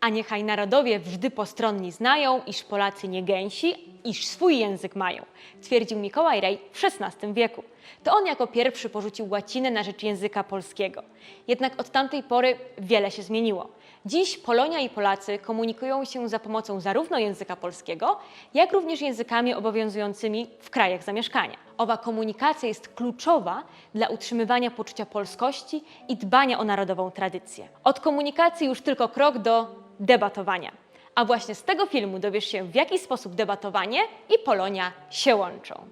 A niechaj narodowie wżdy postronni znają, iż Polacy nie gęsi, iż swój język mają, twierdził Mikołaj Rej w XVI wieku. To on jako pierwszy porzucił łacinę na rzecz języka polskiego. Jednak od tamtej pory wiele się zmieniło. Dziś Polonia i Polacy komunikują się za pomocą zarówno języka polskiego, jak również językami obowiązującymi w krajach zamieszkania. Owa komunikacja jest kluczowa dla utrzymywania poczucia polskości i dbania o narodową tradycję. Od komunikacji już tylko krok do debatowania. A właśnie z tego filmu dowiesz się, w jaki sposób debatowanie i Polonia się łączą.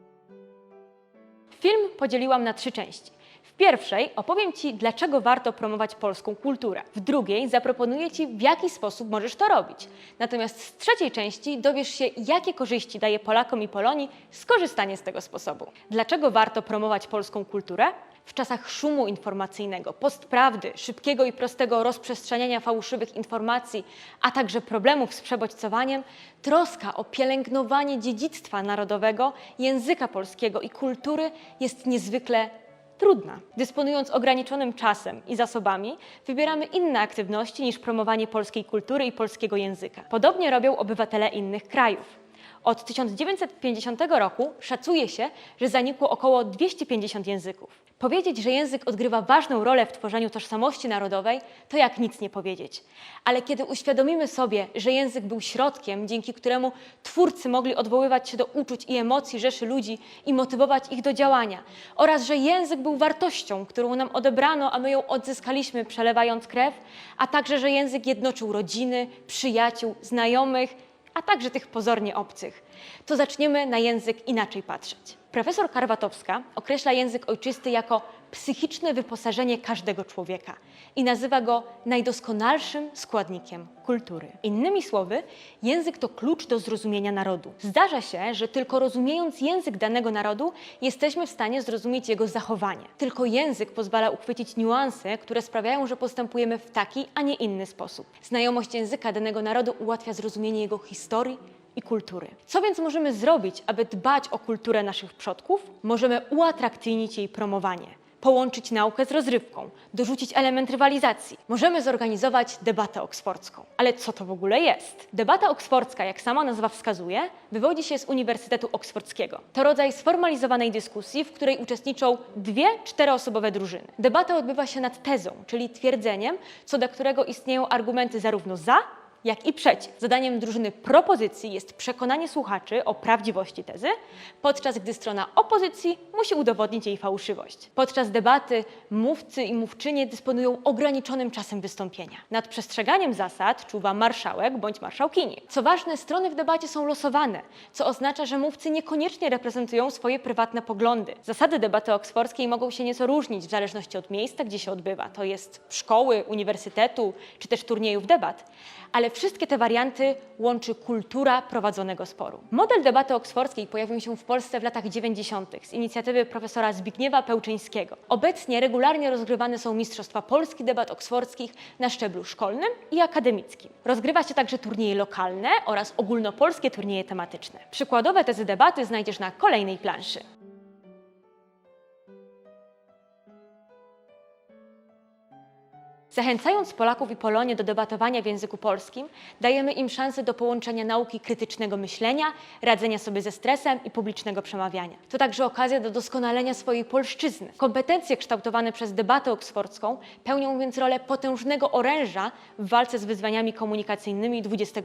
Film podzieliłam na trzy części. W pierwszej opowiem Ci, dlaczego warto promować polską kulturę. W drugiej zaproponuję Ci, w jaki sposób możesz to robić. Natomiast z trzeciej części dowiesz się, jakie korzyści daje Polakom i Polonii skorzystanie z tego sposobu. Dlaczego warto promować polską kulturę? W czasach szumu informacyjnego, postprawdy, szybkiego i prostego rozprzestrzeniania fałszywych informacji, a także problemów z przebodźcowaniem, troska o pielęgnowanie dziedzictwa narodowego, języka polskiego i kultury jest niezwykle trudna. Dysponując ograniczonym czasem i zasobami, wybieramy inne aktywności niż promowanie polskiej kultury i polskiego języka. Podobnie robią obywatele innych krajów. Od 1950 roku szacuje się, że zanikło około 250 języków. Powiedzieć, że język odgrywa ważną rolę w tworzeniu tożsamości narodowej, to jak nic nie powiedzieć. Ale kiedy uświadomimy sobie, że język był środkiem, dzięki któremu twórcy mogli odwoływać się do uczuć i emocji rzeszy ludzi i motywować ich do działania, oraz że język był wartością, którą nam odebrano, a my ją odzyskaliśmy przelewając krew, a także, że język jednoczył rodziny, przyjaciół, znajomych, a także tych pozornie obcych, to zaczniemy na język inaczej patrzeć. Profesor Karwatowska określa język ojczysty jako psychiczne wyposażenie każdego człowieka i nazywa go najdoskonalszym składnikiem kultury. Innymi słowy, język to klucz do zrozumienia narodu. Zdarza się, że tylko rozumiejąc język danego narodu, jesteśmy w stanie zrozumieć jego zachowanie. Tylko język pozwala uchwycić niuanse, które sprawiają, że postępujemy w taki, a nie inny sposób. Znajomość języka danego narodu ułatwia zrozumienie jego historii, i kultury. Co więc możemy zrobić, aby dbać o kulturę naszych przodków? Możemy uatrakcyjnić jej promowanie, połączyć naukę z rozrywką, dorzucić element rywalizacji. Możemy zorganizować debatę oksfordzką. Ale co to w ogóle jest? Debata oksfordzka, jak sama nazwa wskazuje, wywodzi się z Uniwersytetu Oksfordzkiego. To rodzaj sformalizowanej dyskusji, w której uczestniczą dwie czteroosobowe drużyny. Debata odbywa się nad tezą, czyli twierdzeniem, co do którego istnieją argumenty zarówno za, jak i przeciw. Zadaniem drużyny propozycji jest przekonanie słuchaczy o prawdziwości tezy, podczas gdy strona opozycji musi udowodnić jej fałszywość. Podczas debaty mówcy i mówczynie dysponują ograniczonym czasem wystąpienia. Nad przestrzeganiem zasad czuwa marszałek bądź marszałkini. Co ważne, strony w debacie są losowane, co oznacza, że mówcy niekoniecznie reprezentują swoje prywatne poglądy. Zasady debaty oksfordzkiej mogą się nieco różnić w zależności od miejsca, gdzie się odbywa. To jest szkoły, uniwersytetu czy też turniejów debat ale wszystkie te warianty łączy kultura prowadzonego sporu. Model debaty oksfordzkiej pojawił się w Polsce w latach 90. z inicjatywy profesora Zbigniewa Pełczyńskiego. Obecnie regularnie rozgrywane są Mistrzostwa Polski Debat Oksfordzkich na szczeblu szkolnym i akademickim. Rozgrywa się także turnieje lokalne oraz ogólnopolskie turnieje tematyczne. Przykładowe tezy debaty znajdziesz na kolejnej planszy. Zachęcając Polaków i Polonię do debatowania w języku polskim, dajemy im szansę do połączenia nauki krytycznego myślenia, radzenia sobie ze stresem i publicznego przemawiania. To także okazja do doskonalenia swojej polszczyzny. Kompetencje kształtowane przez debatę oksfordzką pełnią więc rolę potężnego oręża w walce z wyzwaniami komunikacyjnymi XXI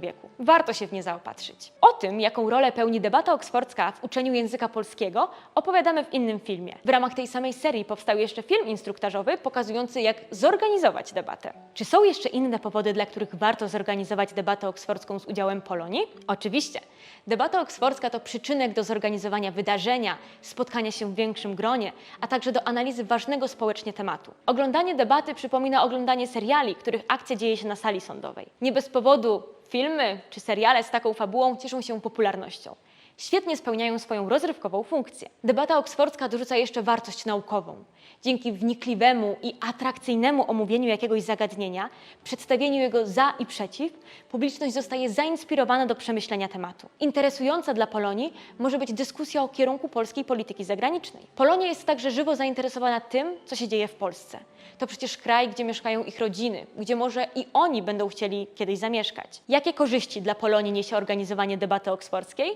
wieku. Warto się w nie zaopatrzyć. O tym, jaką rolę pełni debata oksfordzka w uczeniu języka polskiego, opowiadamy w innym filmie. W ramach tej samej serii powstał jeszcze film instruktażowy pokazujący, jak zorganizować debatę. Czy są jeszcze inne powody, dla których warto zorganizować debatę oksfordzką z udziałem Polonii? Oczywiście. Debata oksfordzka to przyczynek do zorganizowania wydarzenia, spotkania się w większym gronie, a także do analizy ważnego społecznie tematu. Oglądanie debaty przypomina oglądanie seriali, których akcja dzieje się na sali sądowej. Nie bez powodu filmy czy seriale z taką fabułą cieszą się popularnością. Świetnie spełniają swoją rozrywkową funkcję. Debata oksfordzka dorzuca jeszcze wartość naukową. Dzięki wnikliwemu i atrakcyjnemu omówieniu jakiegoś zagadnienia, przedstawieniu jego za i przeciw, publiczność zostaje zainspirowana do przemyślenia tematu. Interesująca dla Polonii może być dyskusja o kierunku polskiej polityki zagranicznej. Polonia jest także żywo zainteresowana tym, co się dzieje w Polsce. To przecież kraj, gdzie mieszkają ich rodziny, gdzie może i oni będą chcieli kiedyś zamieszkać. Jakie korzyści dla Polonii niesie organizowanie debaty oksfordzkiej?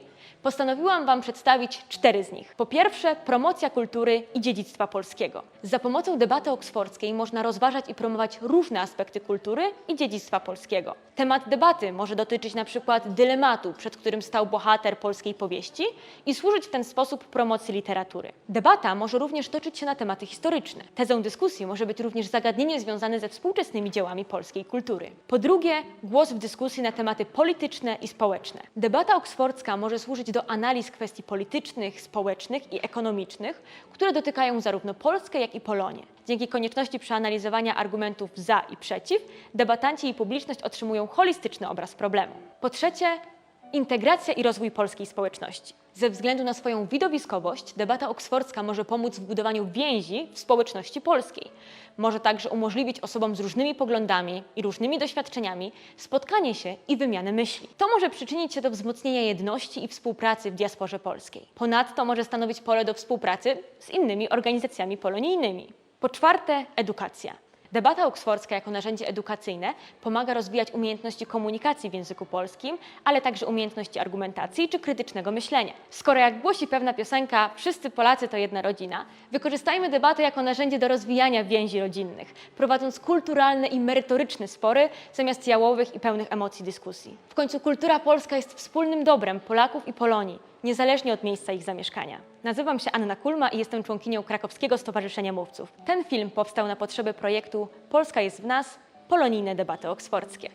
Postanowiłam Wam przedstawić cztery z nich. Po pierwsze, promocja kultury i dziedzictwa polskiego. Za pomocą debaty oksfordzkiej można rozważać i promować różne aspekty kultury i dziedzictwa polskiego. Temat debaty może dotyczyć na przykład dylematu, przed którym stał bohater polskiej powieści i służyć w ten sposób promocji literatury. Debata może również toczyć się na tematy historyczne. Tezą dyskusji może być również zagadnienie związane ze współczesnymi dziełami polskiej kultury. Po drugie, głos w dyskusji na tematy polityczne i społeczne. Debata oksfordzka może służyć do analiz kwestii politycznych, społecznych i ekonomicznych, które dotykają zarówno Polskę, jak i Polonię. Dzięki konieczności przeanalizowania argumentów za i przeciw, debatanci i publiczność otrzymują holistyczny obraz problemu. Po trzecie, Integracja i rozwój polskiej społeczności. Ze względu na swoją widowiskowość, debata oksfordzka może pomóc w budowaniu więzi w społeczności polskiej. Może także umożliwić osobom z różnymi poglądami i różnymi doświadczeniami spotkanie się i wymianę myśli. To może przyczynić się do wzmocnienia jedności i współpracy w diasporze polskiej. Ponadto może stanowić pole do współpracy z innymi organizacjami polonijnymi. Po czwarte, edukacja. Debata oksfordzka jako narzędzie edukacyjne pomaga rozwijać umiejętności komunikacji w języku polskim, ale także umiejętności argumentacji czy krytycznego myślenia. Skoro jak głosi pewna piosenka, wszyscy Polacy to jedna rodzina, wykorzystajmy debatę jako narzędzie do rozwijania więzi rodzinnych, prowadząc kulturalne i merytoryczne spory zamiast jałowych i pełnych emocji dyskusji. W końcu kultura polska jest wspólnym dobrem Polaków i Polonii, niezależnie od miejsca ich zamieszkania. Nazywam się Anna Kulma i jestem członkinią Krakowskiego Stowarzyszenia Mówców. Ten film powstał na potrzeby projektu Polska jest w nas polonijne debaty oksfordzkie.